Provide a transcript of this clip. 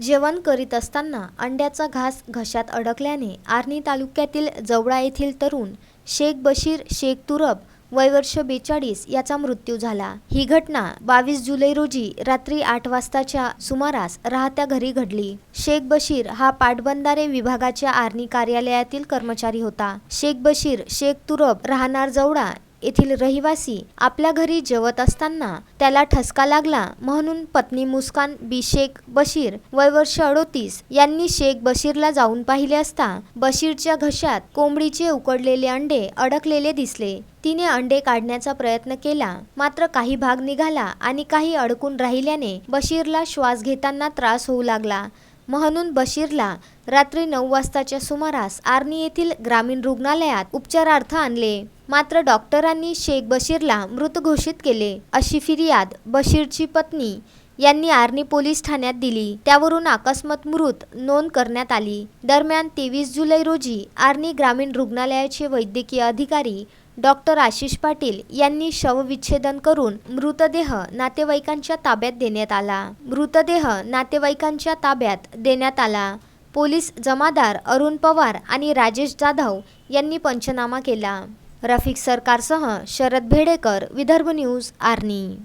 जेवण करीत असताना अंड्याचा घास घशात अडकल्याने आर्णी तालुक्यातील जवळा येथील तरुण शेख बशीर शेख तुरब वय वर्ष बेचाळीस याचा मृत्यू झाला. ही घटना बावीस जुलै रोजी रात्री आठ वाजताच्या सुमारास राहत्या घरी घडली. शेख बशीर हा पाटबंधारे विभागाच्या आर्णी कार्यालयातील कर्मचारी होता. शेख बशीर शेख तुरब राहणार जवळा येथील रहिवासी आपल्या घरी जेवत असताना त्याला ठसका लागला म्हणून पत्नी मुस्कान बी. शेख बशीर वय वर्ष अडोतीस यांनी शेख बशीरला जाऊन पाहिले असता बशीरच्या घशात कोंबडीचे उकडलेले अंडे अडकलेले दिसले. तिने अंडे काढण्याचा प्रयत्न केला. मात्र काही भाग निघाला आणि काही अडकून राहिल्याने बशीरला श्वास घेताना त्रास होऊ लागला. म्हणून बशीरला रात्री नऊ वाजताच्या सुमारास आर्नी येथील ग्रामीण रुग्णालयात उपचारार्थ आणले. मात्र डॉक्टरांनी शेख बशीरला मृत घोषित केले. अशी फिर्याद बशीरची पत्नी यांनी आर्नी पोलीस ठाण्यात दिली. त्यावरून अकस्मात मृत नोंद करण्यात आली. दरम्यान तेवीस जुलै रोजी आर्नी ग्रामीण रुग्णालयाचे वैद्यकीय अधिकारी डॉक्टर आशिष पाटील यांनी शवविच्छेदन करून मृतदेह नातेवाईकांच्या ताब्यात देण्यात आला. मृतदेह नातेवाईकांच्या ताब्यात देण्यात आला. पोलीस जमादार अरुण पवार आणि राजेश जाधव यांनी पंचनामा केला. रफिक सरकारसह शरद भेडेकर विदर्भ न्यूज आर्णी.